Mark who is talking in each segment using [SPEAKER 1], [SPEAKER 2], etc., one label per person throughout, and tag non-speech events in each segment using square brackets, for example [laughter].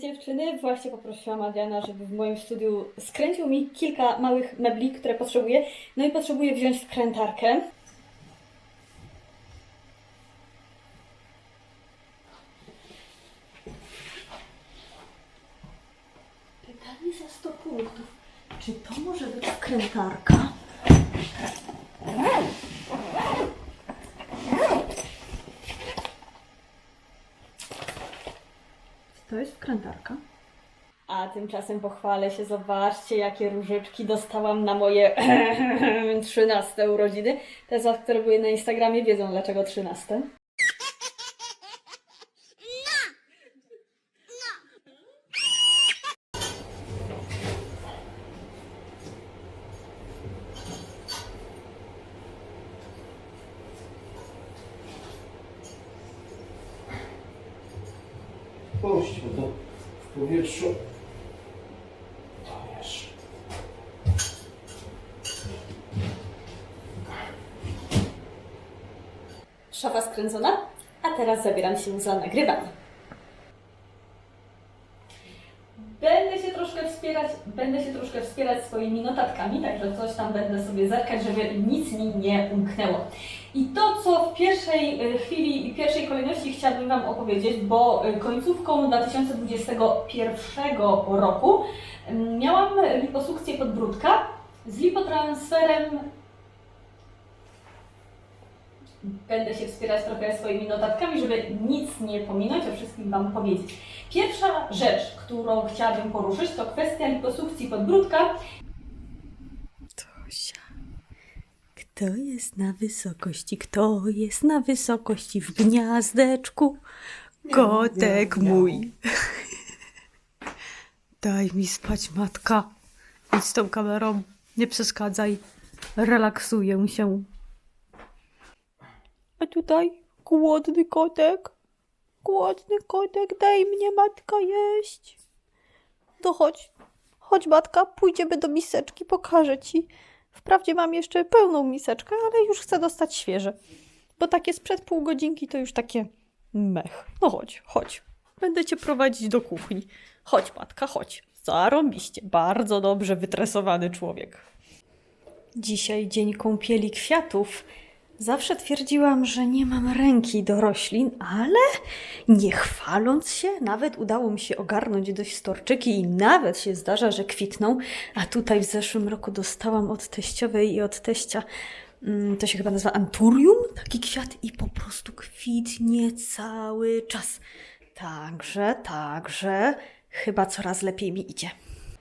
[SPEAKER 1] Dziewczyny, właśnie poprosiłam Adriana, żeby w moim studiu skręcił mi kilka małych mebli, które potrzebuję. No i potrzebuję wziąć wkrętarkę. Pytanie za 100 punktów. Czy to może być wkrętarka? Czy to jest wkrętarka? A tymczasem pochwalę się, zobaczcie jakie różyczki dostałam na moje [clears throat] 13 urodziny. Te z które były na Instagramie wiedzą dlaczego 13.
[SPEAKER 2] Puśćmy to w powietrzu. To jeszcze.
[SPEAKER 1] A teraz zabieram się za nagrywanie. Będę się troszkę wspierać, będę się troszkę wspierać swoimi notatkami, także coś tam będę sobie zerkać, żeby nic mi nie umknęło. I to, co w pierwszej y, chwili i pierwszej kolejności chciałabym Wam opowiedzieć, bo y, końcówką 2021 roku y, miałam liposukcję podbródka z lipotransferem Będę się wspierać trochę swoimi notatkami, żeby nic nie pominąć, o wszystkim Wam powiedzieć. Pierwsza rzecz, którą chciałabym poruszyć, to kwestia liposukcji podbródka.
[SPEAKER 3] Tosia, kto jest na wysokości? Kto jest na wysokości w gniazdeczku? Kotek mój. [laughs] Daj mi spać, matka. Idź z tą kamerą, nie przeszkadzaj. Relaksuję się. Tutaj głodny kotek. Głodny kotek, daj mnie matka jeść. To chodź, chodź matka, pójdziemy do miseczki, pokażę ci. Wprawdzie mam jeszcze pełną miseczkę, ale już chcę dostać świeże. Bo takie sprzed pół godzinki to już takie mech. No chodź, chodź. Będę cię prowadzić do kuchni. Chodź matka, chodź. Zarąbiście, bardzo dobrze wytresowany człowiek. Dzisiaj dzień kąpieli kwiatów. Zawsze twierdziłam, że nie mam ręki do roślin, ale nie chwaląc się, nawet udało mi się ogarnąć dość storczyki i nawet się zdarza, że kwitną. A tutaj w zeszłym roku dostałam od teściowej i od teścia, mm, to się chyba nazywa anturium, taki kwiat i po prostu kwitnie cały czas. Także, także, chyba coraz lepiej mi idzie.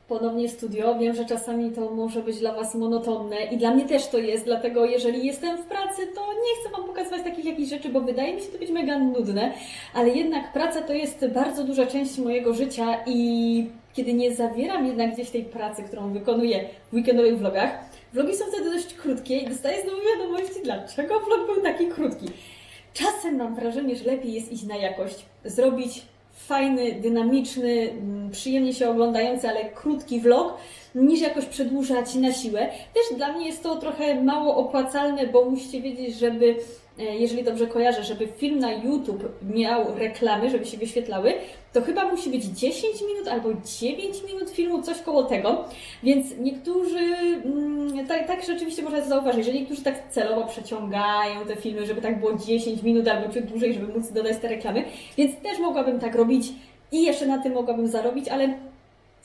[SPEAKER 1] Ponownie studio. Wiem, że czasami to może być dla Was monotonne i dla mnie też to jest, dlatego jeżeli jestem w pracy, to nie chcę Wam pokazywać takich jakichś rzeczy, bo wydaje mi się to być mega nudne, ale jednak praca to jest bardzo duża część mojego życia i kiedy nie zawieram jednak gdzieś tej pracy, którą wykonuję w weekendowych vlogach, vlogi są wtedy dość krótkie i dostaję znowu wiadomości, dlaczego vlog był taki krótki. Czasem mam wrażenie, że lepiej jest iść na jakość, zrobić fajny, dynamiczny, mm, przyjemnie się oglądający, ale krótki vlog, niż jakoś przedłużać na siłę. Też dla mnie jest to trochę mało opłacalne, bo musicie wiedzieć, żeby, jeżeli dobrze kojarzę, żeby film na YouTube miał reklamy, żeby się wyświetlały, to chyba musi być 10 minut albo 9 minut filmu, coś koło tego. Więc niektórzy, tak, tak rzeczywiście można to zauważyć, że niektórzy tak celowo przeciągają te filmy, żeby tak było 10 minut albo ciut dłużej, żeby móc dodać te reklamy. Więc też mogłabym tak robić i jeszcze na tym mogłabym zarobić, ale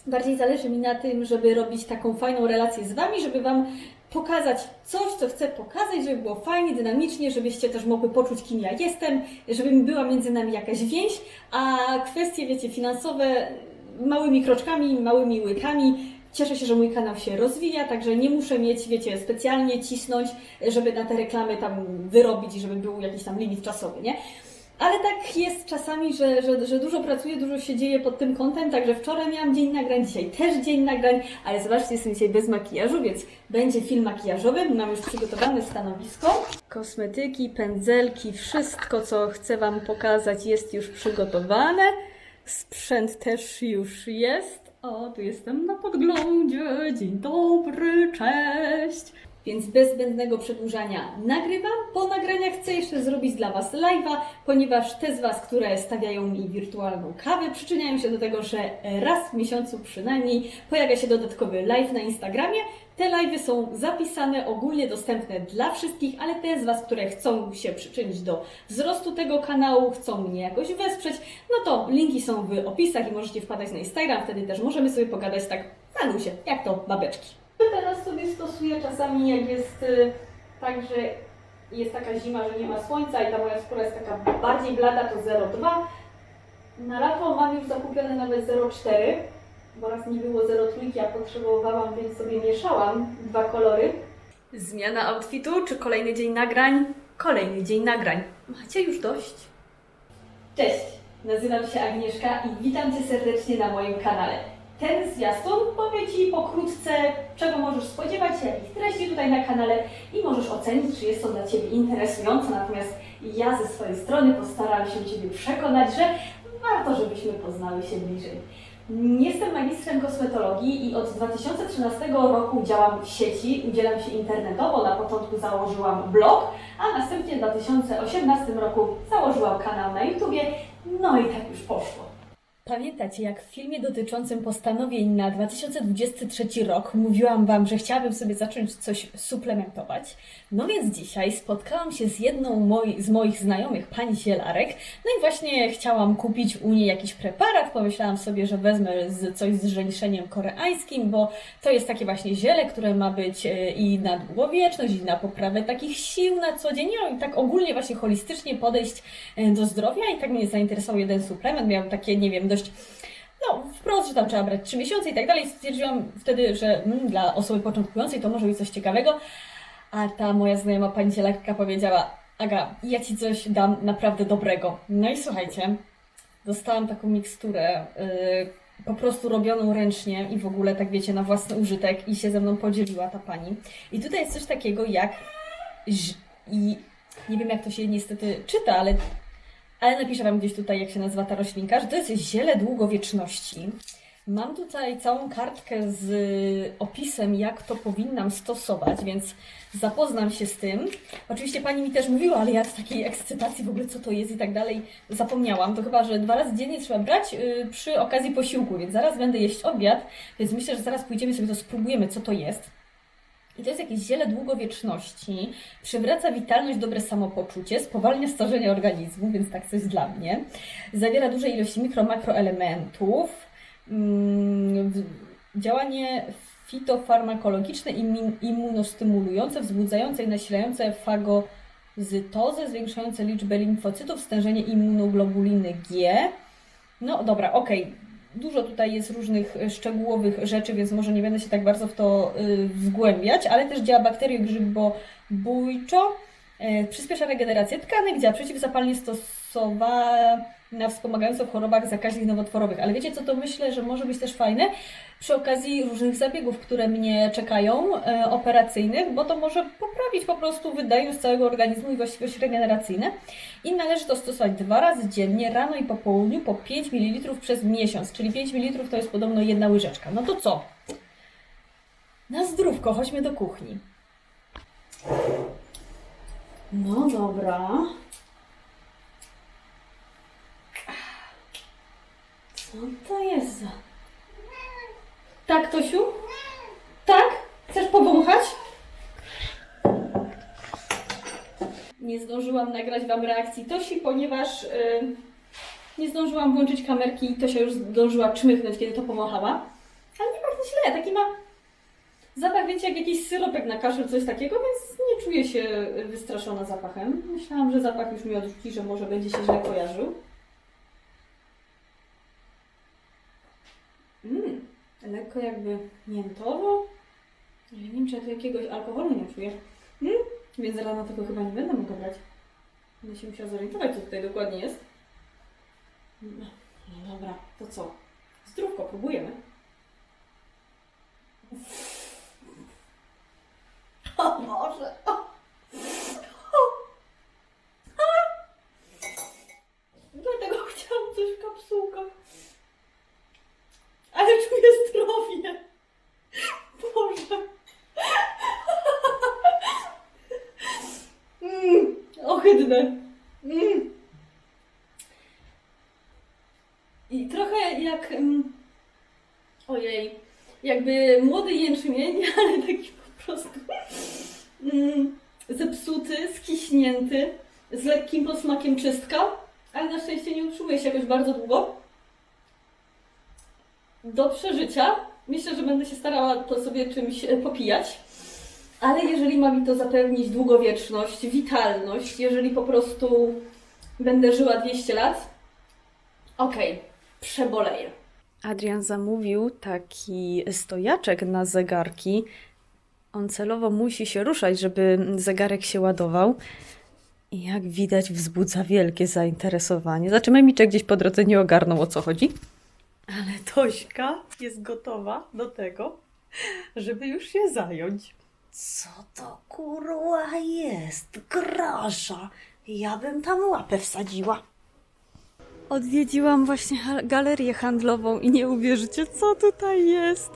[SPEAKER 1] bardziej zależy mi na tym, żeby robić taką fajną relację z Wami, żeby Wam pokazać coś, co chcę pokazać, żeby było fajnie, dynamicznie, żebyście też mogły poczuć, kim ja jestem, żeby była między nami jakaś więź, a kwestie, wiecie, finansowe małymi kroczkami, małymi łykami. Cieszę się, że mój kanał się rozwija, także nie muszę mieć, wiecie, specjalnie cisnąć, żeby na te reklamy tam wyrobić i żeby był jakiś tam limit czasowy, nie? Ale tak jest czasami, że, że, że dużo pracuję, dużo się dzieje pod tym kątem, także wczoraj miałam dzień nagrań, dzisiaj też dzień nagrań, ale zobaczcie, jestem dzisiaj bez makijażu, więc będzie film makijażowy, mam już przygotowane stanowisko. Kosmetyki, pędzelki, wszystko co chcę Wam pokazać jest już przygotowane. Sprzęt też już jest. O, tu jestem na podglądzie. Dzień dobry, cześć. Więc bez zbędnego przedłużania nagrywam. Po nagraniach chcę jeszcze zrobić dla Was live'a, ponieważ te z Was, które stawiają mi wirtualną kawę, przyczyniają się do tego, że raz w miesiącu przynajmniej pojawia się dodatkowy live na Instagramie. Te live'y są zapisane, ogólnie dostępne dla wszystkich, ale te z Was, które chcą się przyczynić do wzrostu tego kanału, chcą mnie jakoś wesprzeć, no to linki są w opisach i możecie wpadać na Instagram, wtedy też możemy sobie pogadać tak na luzie, jak to babeczki. Teraz sobie stosuję czasami, jak jest y, tak, że jest taka zima, że nie ma słońca i ta moja skóra jest taka bardziej blada, to 0,2. Na lato mam już zakupione nawet 0,4, bo raz nie było 0,3, a potrzebowałam, więc sobie mieszałam dwa kolory. Zmiana outfitu, czy kolejny dzień nagrań? Kolejny dzień nagrań. Macie już dość? Cześć, nazywam się Agnieszka i witam Cię serdecznie na moim kanale. Ten zwiastun powie Ci pokrótce, czego możesz spodziewać się, jakich treści tutaj na kanale i możesz ocenić, czy jest to dla Ciebie interesujące. Natomiast ja ze swojej strony postaram się Ciebie przekonać, że warto, żebyśmy poznały się bliżej. Jestem magistrem kosmetologii i od 2013 roku działam w sieci, udzielam się internetowo. Na początku założyłam blog, a następnie w 2018 roku założyłam kanał na YouTubie. No i tak już poszło. Pamiętacie, jak w filmie dotyczącym postanowień na 2023 rok mówiłam Wam, że chciałabym sobie zacząć coś suplementować? No więc dzisiaj spotkałam się z jedną moi, z moich znajomych, pani Zielarek, no i właśnie chciałam kupić u niej jakiś preparat. Pomyślałam sobie, że wezmę z, coś z żeńszeniem koreańskim, bo to jest takie właśnie ziele, które ma być e, i na długowieczność, i na poprawę takich sił na co dzień, no i tak ogólnie właśnie holistycznie podejść e, do zdrowia i tak mnie zainteresował jeden suplement, miał takie, nie wiem, dość no, wprost, że tam trzeba brać 3 miesiące i tak dalej. Stwierdziłam wtedy, że mm, dla osoby początkującej to może być coś ciekawego. A ta moja znajoma pani Zielekka powiedziała, Aga, ja Ci coś dam naprawdę dobrego. No i słuchajcie, dostałam taką miksturę, yy, po prostu robioną ręcznie i w ogóle, tak wiecie, na własny użytek i się ze mną podzieliła ta pani. I tutaj jest coś takiego jak ż- i nie wiem jak to się niestety czyta, ale ale napiszę Wam gdzieś tutaj, jak się nazywa ta roślinka, że to jest ziele długowieczności. Mam tutaj całą kartkę z opisem, jak to powinnam stosować, więc zapoznam się z tym. Oczywiście Pani mi też mówiła, ale ja z takiej ekscytacji w ogóle co to jest i tak dalej zapomniałam. To chyba, że dwa razy dziennie trzeba brać yy, przy okazji posiłku, więc zaraz będę jeść obiad, więc myślę, że zaraz pójdziemy sobie to spróbujemy, co to jest. I to jest jakieś ziele długowieczności, przywraca witalność, dobre samopoczucie, spowalnia starzenie organizmu, więc tak coś dla mnie. Zawiera duże ilości mikro, makroelementów. Mm, działanie fitofarmakologiczne, imin- immunostymulujące, wzbudzające i nasilające fagozytozę, zwiększające liczbę limfocytów, stężenie immunoglobuliny G. No dobra, okej. Dużo tutaj jest różnych e, szczegółowych rzeczy, więc może nie będę się tak bardzo w to y, wgłębiać, ale też działa bakteriogrzybobójczo, y, przyspiesza regenerację tkanek, działa przeciwzapalnie stosowana wspomagająco w chorobach zakaźnych nowotworowych. Ale wiecie co, to myślę, że może być też fajne przy okazji różnych zabiegów, które mnie czekają, e, operacyjnych, bo to może poprawić po prostu wydajność całego organizmu i właściwości regeneracyjne. I należy to stosować dwa razy dziennie, rano i po południu, po 5 ml przez miesiąc, czyli 5 ml to jest podobno jedna łyżeczka. No to co? Na zdrówko, chodźmy do kuchni. No dobra. Co to jest za... Tak, Tosiu? Tak? Chcesz powąchać? Nie zdążyłam nagrać Wam reakcji Tosi, ponieważ y, nie zdążyłam włączyć kamerki i Tosia już zdążyła czmychnąć, kiedy to powąchała. Ale nie bardzo źle, taki ma zapach, wiecie, jak jakiś syropek na kaszel, coś takiego, więc nie czuję się wystraszona zapachem. Myślałam, że zapach już mi odrzuci, że może będzie się źle kojarzył. Mm, lekko jakby miętowo. Nie wiem, czy ja tu jakiegoś alkoholu nie czuję. Mm, więc rano tego chyba nie będę mogła brać. Będę się musiała zorientować, co tutaj dokładnie jest. No, no dobra, to co? Zdrówko, próbujemy. O Boże! O. Dlatego chciałam coś w kapsułkach. Ale czuję zdrowie. Boże. Mm. I trochę jak. mm, Ojej, jakby młody jęczmień, [laughs] ale taki po prostu mm, zepsuty, skiśnięty, z lekkim posmakiem czystka, ale na szczęście nie utrzymuje się jakoś bardzo długo. Do przeżycia myślę, że będę się starała to sobie czymś e, popijać. Ale jeżeli ma mi to zapewnić długowieczność, witalność, jeżeli po prostu będę żyła 200 lat, okej, przeboleję.
[SPEAKER 3] Adrian zamówił taki stojaczek na zegarki. On celowo musi się ruszać, żeby zegarek się ładował. I jak widać, wzbudza wielkie zainteresowanie. Znaczy, Memiczek gdzieś po drodze nie ogarnął o co chodzi. Ale Tośka jest gotowa do tego, żeby już się zająć.
[SPEAKER 4] Co to kurwa jest? Grasza. Ja bym tam łapę wsadziła.
[SPEAKER 3] Odwiedziłam właśnie galerię handlową i nie uwierzycie, co tutaj jest.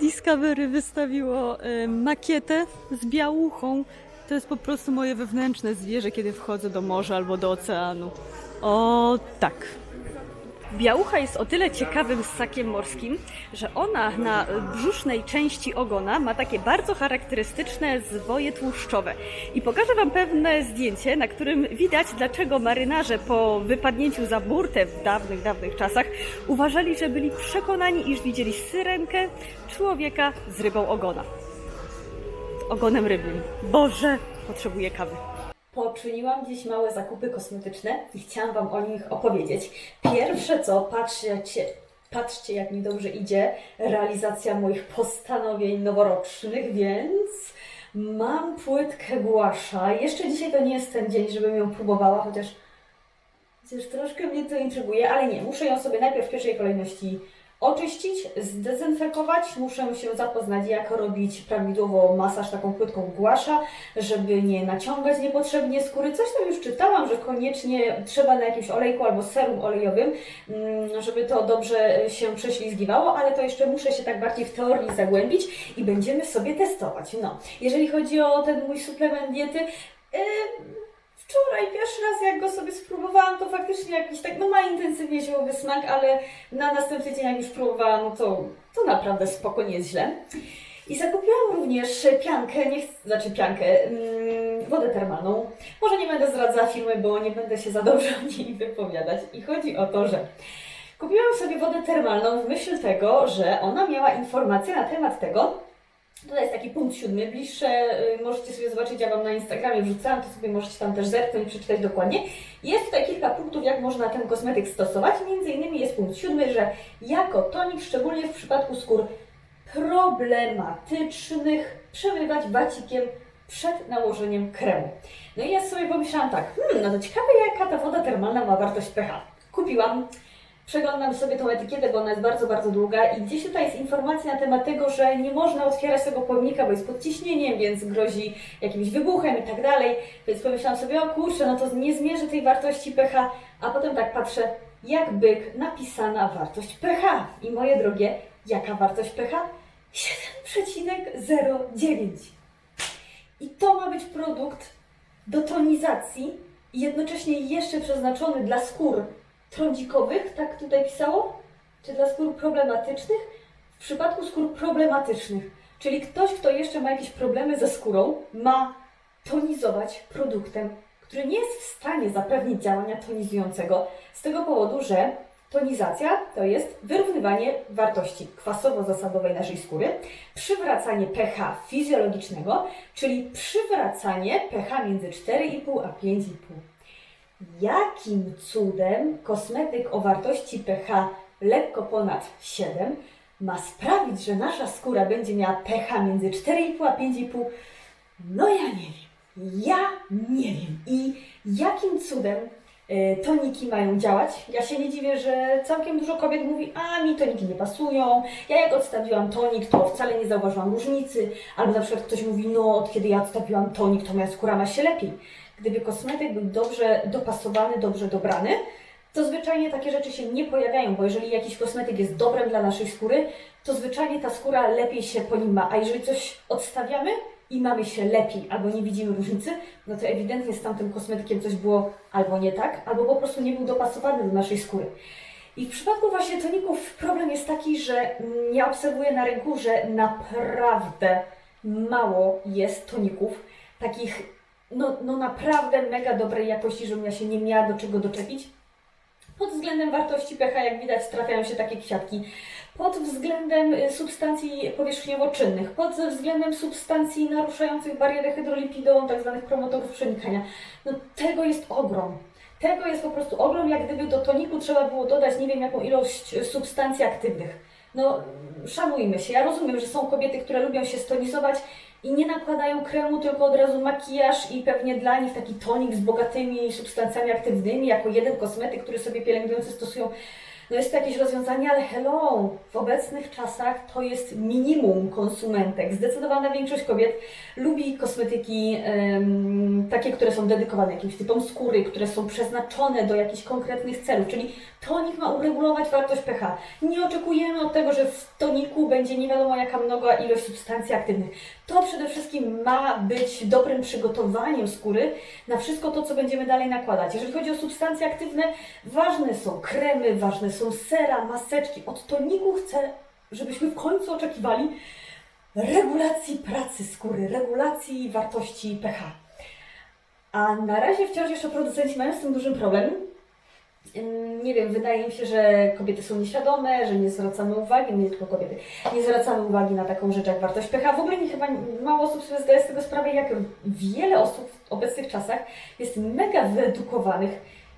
[SPEAKER 3] Discovery wystawiło y, makietę z białuchą. To jest po prostu moje wewnętrzne zwierzę, kiedy wchodzę do morza albo do oceanu. O tak. Białucha jest o tyle ciekawym ssakiem morskim, że ona na brzusznej części ogona ma takie bardzo charakterystyczne zwoje tłuszczowe. I pokażę Wam pewne zdjęcie, na którym widać, dlaczego marynarze po wypadnięciu za burtę w dawnych, dawnych czasach uważali, że byli przekonani, iż widzieli syrenkę człowieka z rybą ogona. Ogonem rybnym. Boże, potrzebuję kawy.
[SPEAKER 1] Poczyniłam dziś małe zakupy kosmetyczne i chciałam Wam o nich opowiedzieć. Pierwsze co, patrzcie, patrzcie jak mi dobrze idzie realizacja moich postanowień noworocznych, więc mam płytkę głasza. Jeszcze dzisiaj to nie jest ten dzień, żebym ją próbowała, chociaż, chociaż troszkę mnie to intryguje, ale nie, muszę ją sobie najpierw w pierwszej kolejności oczyścić, zdezynfekować. Muszę się zapoznać, jak robić prawidłowo masaż taką płytką głasza, żeby nie naciągać niepotrzebnie skóry. Coś tam już czytałam, że koniecznie trzeba na jakimś olejku albo serum olejowym, mm, żeby to dobrze się prześlizgiwało, ale to jeszcze muszę się tak bardziej w teorii zagłębić i będziemy sobie testować. No, jeżeli chodzi o ten mój suplement diety, yy, Wczoraj pierwszy raz jak go sobie spróbowałam, to faktycznie jakiś tak, no ma intensywnie ziołowy smak, ale na następny dzień jak już próbowałam, no to, to naprawdę spoko, nie jest źle. I zakupiłam również piankę, nie chcę, znaczy piankę, mm, wodę termalną. Może nie będę zdradzała firmy, bo nie będę się za dobrze o niej wypowiadać. I chodzi o to, że kupiłam sobie wodę termalną w myśl tego, że ona miała informacje na temat tego, Tutaj jest taki punkt siódmy, bliższe y, możecie sobie zobaczyć, ja Wam na Instagramie wrzucałam, to sobie możecie tam też zerknąć przeczytać dokładnie. Jest tutaj kilka punktów, jak można ten kosmetyk stosować. Między innymi jest punkt siódmy, że jako tonik, szczególnie w przypadku skór problematycznych, przemywać wacikiem przed nałożeniem kremu. No i ja sobie pomyślałam tak, hmm, no to ciekawe jaka ta woda termalna ma wartość pH. Kupiłam, Przeglądam sobie tą etykietę, bo ona jest bardzo, bardzo długa i gdzieś tutaj jest informacja na temat tego, że nie można otwierać tego pojemnika, bo jest pod ciśnieniem, więc grozi jakimś wybuchem i tak dalej. Więc pomyślałam sobie, o kurczę, no to nie zmierzę tej wartości pH, a potem tak patrzę, jak byk napisana wartość pH. I moje drogie, jaka wartość pH? 7,09. I to ma być produkt do tonizacji i jednocześnie jeszcze przeznaczony dla skór trądzikowych, tak tutaj pisało? Czy dla skór problematycznych? W przypadku skór problematycznych, czyli ktoś, kto jeszcze ma jakieś problemy ze skórą, ma tonizować produktem, który nie jest w stanie zapewnić działania tonizującego, z tego powodu, że tonizacja to jest wyrównywanie wartości kwasowo-zasadowej naszej skóry, przywracanie pH fizjologicznego, czyli przywracanie pH między 4,5 a 5,5. Jakim cudem kosmetyk o wartości pH lekko ponad 7 ma sprawić, że nasza skóra będzie miała pH między 4,5 a 5,5? No ja nie wiem. Ja nie wiem. I jakim cudem y, toniki mają działać? Ja się nie dziwię, że całkiem dużo kobiet mówi, a mi toniki nie pasują. Ja jak odstawiłam tonik, to wcale nie zauważyłam różnicy. Albo na przykład ktoś mówi, no od kiedy ja odstawiłam tonik, to moja skóra ma się lepiej gdyby kosmetyk był dobrze dopasowany, dobrze dobrany, to zwyczajnie takie rzeczy się nie pojawiają, bo jeżeli jakiś kosmetyk jest dobrem dla naszej skóry, to zwyczajnie ta skóra lepiej się po nim ma, a jeżeli coś odstawiamy, i mamy się lepiej, albo nie widzimy różnicy, no to ewidentnie z tamtym kosmetykiem coś było albo nie tak, albo po prostu nie był dopasowany do naszej skóry. I w przypadku właśnie toników problem jest taki, że ja obserwuję na rynku, że naprawdę mało jest toników takich, no, no naprawdę mega dobrej jakości, żebym ja się nie miała do czego doczepić. Pod względem wartości pH, jak widać, trafiają się takie kwiatki. Pod względem y, substancji powierzchniowo-czynnych, pod względem substancji naruszających barierę hydrolipidową, tak zwanych promotorów przenikania. No tego jest ogrom. Tego jest po prostu ogrom, jak gdyby do toniku trzeba było dodać nie wiem jaką ilość y, substancji aktywnych. No, szanujmy się. Ja rozumiem, że są kobiety, które lubią się stonizować i nie nakładają kremu, tylko od razu makijaż i pewnie dla nich taki tonik z bogatymi substancjami aktywnymi, jako jeden kosmetyk, który sobie pielęgnujący stosują. No jest to jakieś rozwiązanie, ale hello, w obecnych czasach to jest minimum konsumentek. Zdecydowana większość kobiet lubi kosmetyki em, takie, które są dedykowane jakimś typom skóry, które są przeznaczone do jakichś konkretnych celów, czyli tonik ma uregulować wartość pH. Nie oczekujemy od tego, że w toniku będzie nie wiadomo jaka mnoga ilość substancji aktywnych. To przede wszystkim ma być dobrym przygotowaniem skóry na wszystko to, co będziemy dalej nakładać. Jeżeli chodzi o substancje aktywne, ważne są kremy, ważne są sera, maseczki. Od toniku chcę, żebyśmy w końcu oczekiwali regulacji pracy skóry, regulacji wartości pH. A na razie wciąż jeszcze producenci mają z tym duży problem. Nie wiem, wydaje mi się, że kobiety są nieświadome, że nie zwracamy uwagi, nie tylko kobiety, nie zwracamy uwagi na taką rzecz jak wartość pH. W ogóle nie, chyba mało osób sobie zdaje z tego sprawę, jak wiele osób w obecnych czasach jest mega wyedukowanych.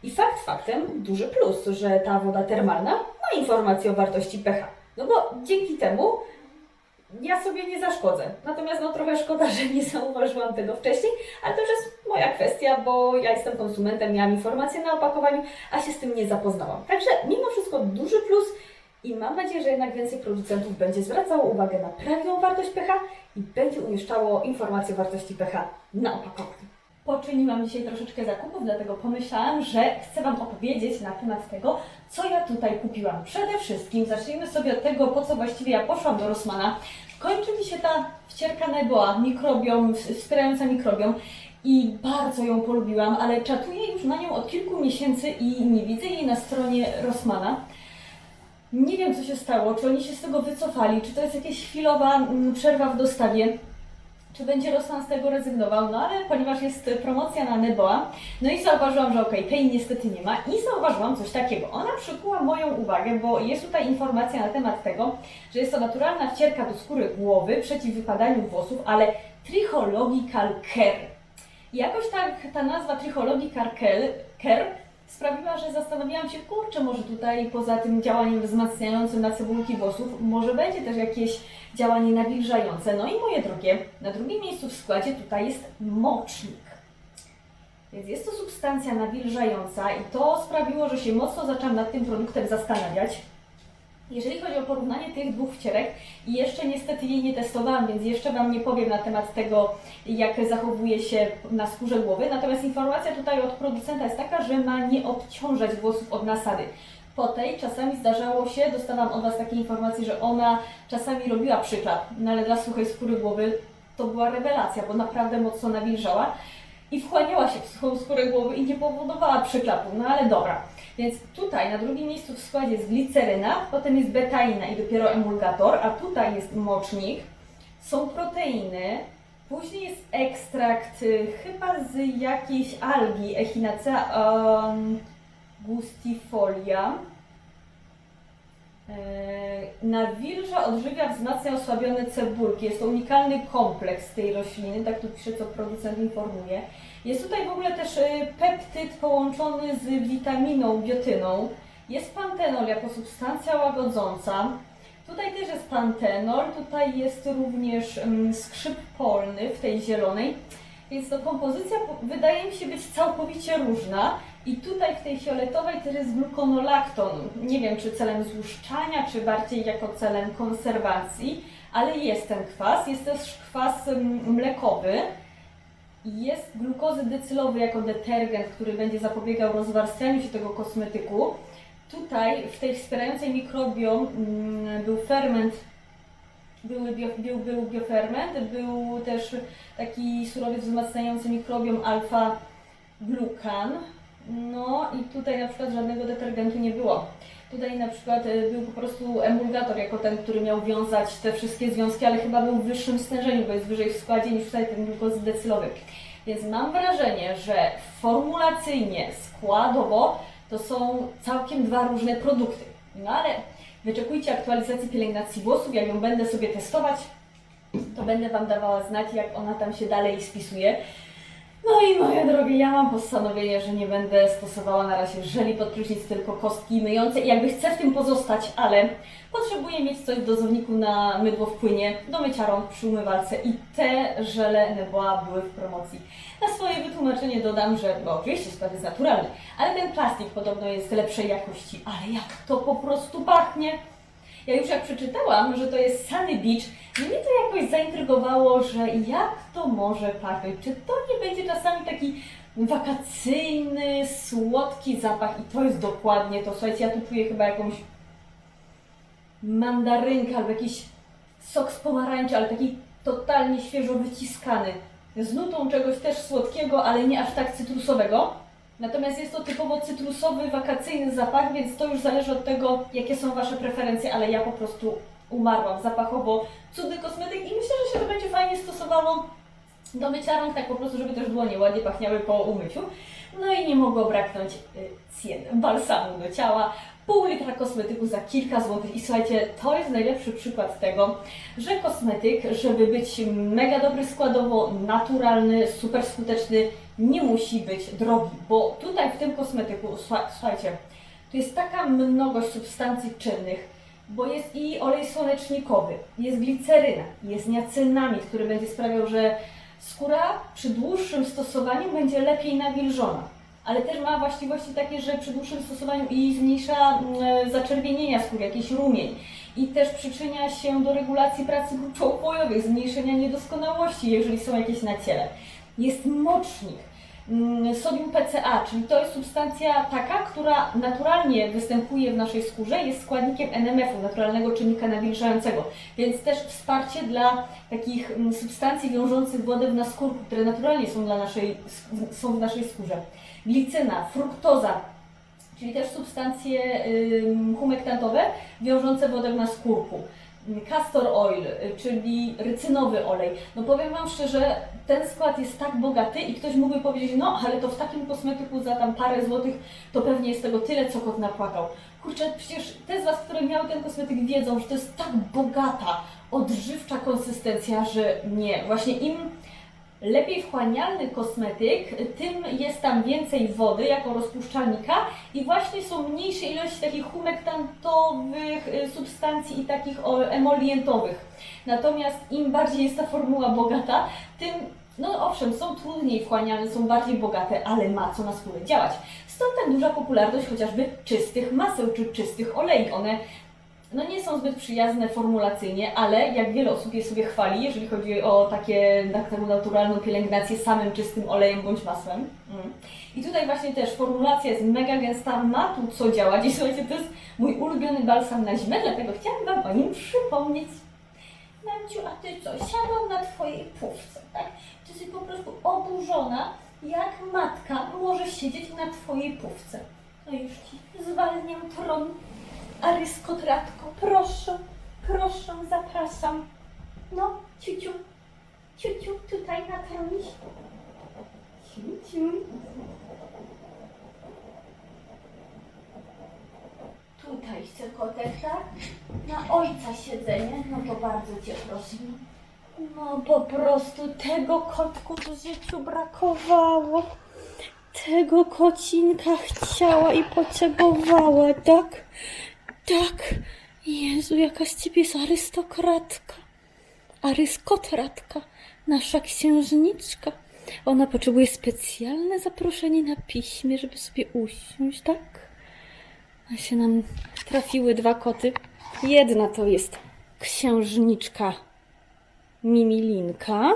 [SPEAKER 1] I fakt faktem, duży plus, że ta woda termalna ma informację o wartości pH. No bo dzięki temu ja sobie nie zaszkodzę. Natomiast no trochę szkoda, że nie zauważyłam tego wcześniej, ale to już jest moja kwestia, bo ja jestem konsumentem, miałam informacje na opakowaniu, a się z tym nie zapoznałam. Także mimo wszystko duży plus i mam nadzieję, że jednak więcej producentów będzie zwracało uwagę na prawidłową wartość pH i będzie umieszczało informacje o wartości pH na opakowaniu. Poczyniłam dzisiaj troszeczkę zakupów, dlatego pomyślałam, że chcę Wam opowiedzieć na temat tego, co ja tutaj kupiłam. Przede wszystkim zacznijmy sobie od tego, po co właściwie ja poszłam do Rossmana. Kończy mi się ta wcierka Neboa, mikrobiom, wspierająca mikrobiom i bardzo ją polubiłam, ale czatuję już na nią od kilku miesięcy i nie widzę jej na stronie Rossmana. Nie wiem, co się stało, czy oni się z tego wycofali, czy to jest jakaś chwilowa mm, przerwa w dostawie czy będzie Rossmann z tego rezygnował, no ale ponieważ jest promocja na Neboa, no i zauważyłam, że okej, tej niestety nie ma i zauważyłam coś takiego. Ona przykuła moją uwagę, bo jest tutaj informacja na temat tego, że jest to naturalna wcierka do skóry głowy przeciw wypadaniu włosów, ale Trichological Care. Jakoś tak ta nazwa Trichological Care sprawiła, że zastanawiałam się, kurczę, może tutaj poza tym działaniem wzmacniającym na cebulki włosów, może będzie też jakieś działanie nawilżające. No i moje drogie, na drugim miejscu w składzie tutaj jest mocznik. Więc jest to substancja nawilżająca i to sprawiło, że się mocno zaczęłam nad tym produktem zastanawiać. Jeżeli chodzi o porównanie tych dwóch wcierek, jeszcze niestety jej nie testowałam, więc jeszcze Wam nie powiem na temat tego, jak zachowuje się na skórze głowy. Natomiast informacja tutaj od producenta jest taka, że ma nie obciążać włosów od nasady. Po tej czasami zdarzało się, dostałam od Was takie informacje, że ona czasami robiła przyklap, no ale dla suchej skóry głowy to była rewelacja, bo naprawdę mocno nawilżała i wchłaniała się w suchą skórę głowy i nie powodowała przyklapu, no ale dobra. Więc tutaj na drugim miejscu w składzie jest gliceryna, potem jest betaina i dopiero emulgator, a tutaj jest mocznik, są proteiny, później jest ekstrakt y, chyba z jakiejś algi Echinacea um, gustifolia. Eee, Nawilża, odżywia, wzmacnia osłabione cebulki. Jest to unikalny kompleks tej rośliny, tak tu pisze, co producent informuje. Jest tutaj w ogóle też y, peptyd połączony z witaminą, biotyną. Jest pantenol jako substancja łagodząca. Tutaj też jest pantenol, tutaj jest również mm, skrzyp polny w tej zielonej. Więc to kompozycja po- wydaje mi się być całkowicie różna. I tutaj w tej fioletowej też jest gluconolakton. Nie wiem, czy celem złuszczania, czy bardziej jako celem konserwacji, ale jest ten kwas. Jest też kwas mm, mlekowy. Jest glukozy decylowy jako detergent, który będzie zapobiegał rozwarstwianiu się tego kosmetyku. Tutaj w tej wspierającej mikrobiom mm, był ferment Były bio, był, był bioferment, był też taki surowiec wzmacniający mikrobiom alfa-glukan. No i tutaj na przykład żadnego detergentu nie było. Tutaj na przykład y, był po prostu emulgator jako ten, który miał wiązać te wszystkie związki, ale chyba był w wyższym stężeniu, bo jest wyżej w składzie niż tutaj ten glukozy decylowy. Więc mam wrażenie, że formulacyjnie, składowo to są całkiem dwa różne produkty. No ale wyczekujcie aktualizacji pielęgnacji włosów, jak ją będę sobie testować, to będę Wam dawała znać, jak ona tam się dalej spisuje. No i moje drogie, ja mam postanowienie, że nie będę stosowała na razie żeli pod prysznic, tylko kostki myjące i jakby chcę w tym pozostać, ale potrzebuję mieć coś w dozowniku na mydło w płynie, do mycia rąk przy umywalce i te żele Neboa były w promocji. Na swoje wytłumaczenie dodam, że bo oczywiście skład jest naturalny, ale ten plastik podobno jest lepszej jakości, ale jak to po prostu pachnie! Ja już jak przeczytałam, że to jest Sunny Beach, mnie to jakoś zaintrygowało, że jak to może pachnąć? Czy to nie będzie czasami taki wakacyjny, słodki zapach? I to jest dokładnie to. Słuchajcie, ja tu czuję chyba jakąś mandarynkę albo jakiś sok z pomarańczy, ale taki totalnie świeżo wyciskany. Z nutą czegoś też słodkiego, ale nie aż tak cytrusowego. Natomiast jest to typowo cytrusowy, wakacyjny zapach, więc to już zależy od tego, jakie są Wasze preferencje, ale ja po prostu umarłam zapachowo. Cudny kosmetyk i myślę, że się to będzie fajnie stosowało do mycia rąk, tak po prostu, żeby też dłonie ładnie pachniały po umyciu. No i nie mogło braknąć y, cien balsamu do ciała. Pół litra kosmetyku za kilka złotych i słuchajcie, to jest najlepszy przykład tego, że kosmetyk, żeby być mega dobry składowo, naturalny, super skuteczny, nie musi być drogi, bo tutaj w tym kosmetyku, słucha- słuchajcie, tu jest taka mnogość substancji czynnych, bo jest i olej słonecznikowy, jest gliceryna, jest niacinamid, który będzie sprawiał, że skóra przy dłuższym stosowaniu będzie lepiej nawilżona. Ale też ma właściwości takie, że przy dłuższym stosowaniu i zmniejsza mm, zaczerwienienia skóry, jakiś rumień. I też przyczynia się do regulacji pracy grup zmniejszenia niedoskonałości, jeżeli są jakieś na ciele. Jest mocznik, mm, sodium PCA, czyli to jest substancja taka, która naturalnie występuje w naszej skórze, jest składnikiem NMF-u, naturalnego czynnika nawilżającego, więc też wsparcie dla takich mm, substancji wiążących wodę w naskórku, które naturalnie są, dla naszej, są w naszej skórze. Glicyna, fruktoza, czyli też substancje humektantowe wiążące wodę w naskórku. Castor oil, y, czyli rycynowy olej. No powiem Wam szczerze, ten skład jest tak bogaty i ktoś mógłby powiedzieć, no ale to w takim kosmetyku za tam parę złotych to pewnie jest tego tyle, co kot napłakał. Kurczę, przecież te z Was, które miały ten kosmetyk wiedzą, że to jest tak bogata, odżywcza konsystencja, że nie. Właśnie im lepiej wchłanialny kosmetyk, tym jest tam więcej wody jako rozpuszczalnika i właśnie są mniejsze ilości takich humektantowych y, substancji i takich emolientowych. Natomiast im bardziej jest ta formuła bogata, tym, no owszem, są trudniej wchłanialne, są bardziej bogate, ale ma co na skórę działać. Stąd tak duża popularność chociażby czystych maseł czy czystych olei. One no nie są zbyt przyjazne formulacyjnie, ale jak wiele osób je sobie chwali, jeżeli chodzi o takie, taką naturalną pielęgnację samym czystym olejem bądź masłem. Mm. I tutaj właśnie też formulacja jest mega gęsta, ma tu co działać i słuchajcie, to jest mój ulubiony balsam na zimę, dlatego chciałam Wam o nim przypomnieć. Namciu, a Ty co, siadam na Twojej pufce, tak? Ty jesteś po prostu oburzona, jak matka może siedzieć na Twojej pufce. No już Ci zwalniam tron. Arystokratko, proszę, proszę, zapraszam. No, ciuciu, ciuciu, tutaj na tronie. Ciuciu. Tutaj chce kotek, tak? Na ojca siedzenie, no to bardzo Cię proszę. No po prostu tego kotku w życiu brakowało. Tego kocinka chciała i potrzebowała, tak? Tak. Jezu, jaka z ciebie jest arystokratka. Aryskotratka. Nasza księżniczka. Ona potrzebuje specjalne zaproszenie na piśmie, żeby sobie usiąść, tak? A się nam trafiły dwa koty. Jedna to jest księżniczka Mimilinka.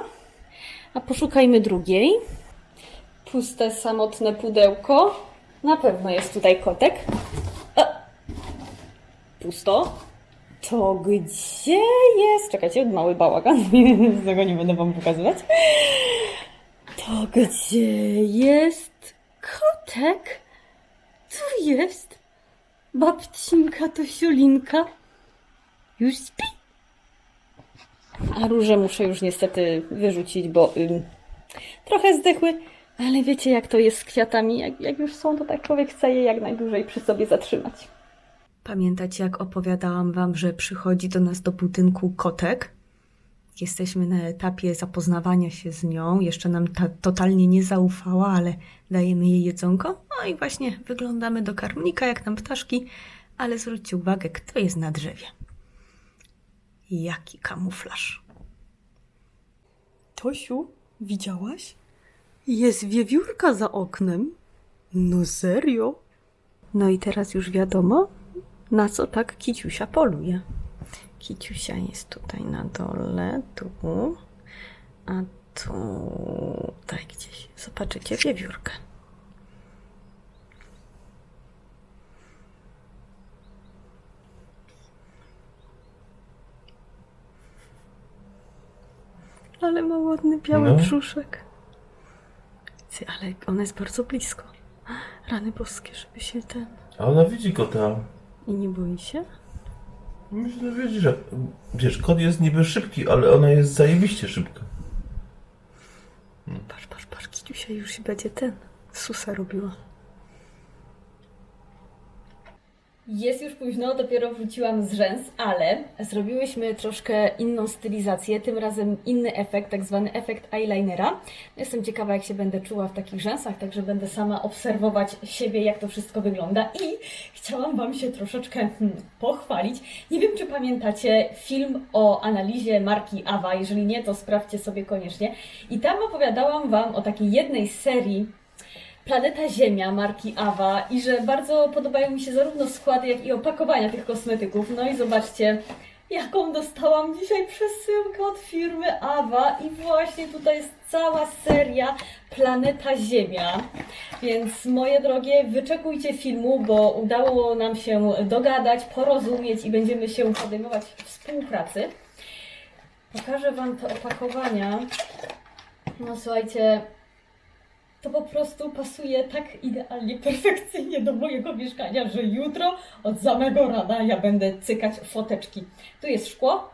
[SPEAKER 1] A poszukajmy drugiej. Puste, samotne pudełko. Na pewno jest tutaj kotek. Pusto. To gdzie jest? Czekajcie, mały bałagan, [laughs] z tego nie będę wam pokazywać. To gdzie jest kotek? Tu jest babcinka Tosiulinka. Już śpi. A róże muszę już niestety wyrzucić, bo ym, trochę zdechły. Ale wiecie, jak to jest z kwiatami. Jak, jak już są, to tak człowiek chce je jak najdłużej przy sobie zatrzymać.
[SPEAKER 3] Pamiętacie, jak opowiadałam wam, że przychodzi do nas do budynku kotek? Jesteśmy na etapie zapoznawania się z nią. Jeszcze nam ta totalnie nie zaufała, ale dajemy jej jedzonko. No i właśnie wyglądamy do karmnika, jak nam ptaszki. Ale zwróćcie uwagę, kto jest na drzewie. Jaki kamuflaż. Tosiu, widziałaś? Jest wiewiórka za oknem. No serio? No i teraz już wiadomo, na co tak Kiciusia poluje. Kiciusia jest tutaj na dole, tu, a tu, tutaj gdzieś. Zobaczycie wiewiórkę. Ale ma ładny biały
[SPEAKER 5] No.
[SPEAKER 3] brzuszek. Ale ona jest bardzo blisko. Rany boskie, żeby się ten...
[SPEAKER 5] A ona widzi kota.
[SPEAKER 3] I nie boi się?
[SPEAKER 5] Myślę, że widzi, że... Wiesz, kot jest niby szybki, ale ona jest zajebiście szybka.
[SPEAKER 3] Patrz, patrz, patrz, Kiciusia już będzie ten susa robiła.
[SPEAKER 1] Jest już późno, dopiero wróciłam z rzęs, ale zrobiłyśmy troszkę inną stylizację, tym razem inny efekt, tak zwany efekt eyelinera. Jestem ciekawa, jak się będę czuła w takich rzęsach, także będę sama obserwować siebie, jak to wszystko wygląda i chciałam Wam się troszeczkę hmm, pochwalić. Nie wiem, czy pamiętacie film o analizie marki Awa, jeżeli nie, to sprawdźcie sobie koniecznie. I tam opowiadałam Wam o takiej jednej serii Planeta Ziemia marki Awa i że bardzo podobają mi się zarówno składy, jak i opakowania tych kosmetyków. No i zobaczcie, jaką dostałam dzisiaj przesyłkę od firmy Awa i właśnie tutaj jest cała seria Planeta Ziemia. Więc moje drogie, wyczekujcie filmu, bo udało nam się dogadać, porozumieć i będziemy się podejmować współpracy. Pokażę Wam te opakowania. No słuchajcie, to po prostu pasuje tak idealnie, perfekcyjnie do mojego mieszkania, że jutro od samego rana ja będę cykać foteczki. Tu jest szkło,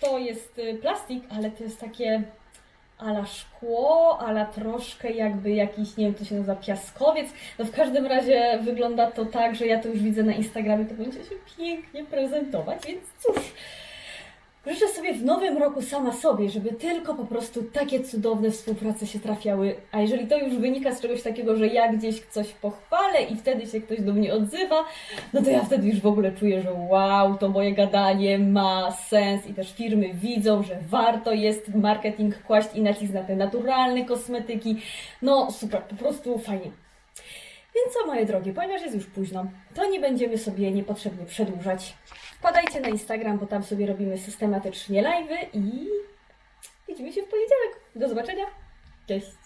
[SPEAKER 1] to jest y, plastik, ale to jest takie ala szkło, ala troszkę jakby jakiś, nie wiem, to się nazywa piaskowiec. No w każdym razie wygląda to tak, że ja to już widzę na Instagramie, to będzie się pięknie prezentować, więc cóż, Życzę sobie w nowym roku sama sobie, żeby tylko po prostu takie cudowne współprace się trafiały. A jeżeli to już wynika z czegoś takiego, że ja gdzieś coś pochwalę i wtedy się ktoś do mnie odzywa, no to ja wtedy już w ogóle czuję, że wow, to moje gadanie ma sens i też firmy widzą, że warto jest marketing kłaść i nacisk na te naturalne kosmetyki. No super, po prostu fajnie. Więc co, moje drogie, ponieważ jest już późno, to nie będziemy sobie niepotrzebnie przedłużać. Wpadajcie na Instagram, bo tam sobie robimy systematycznie live'y i widzimy się w poniedziałek. Do zobaczenia. Cześć!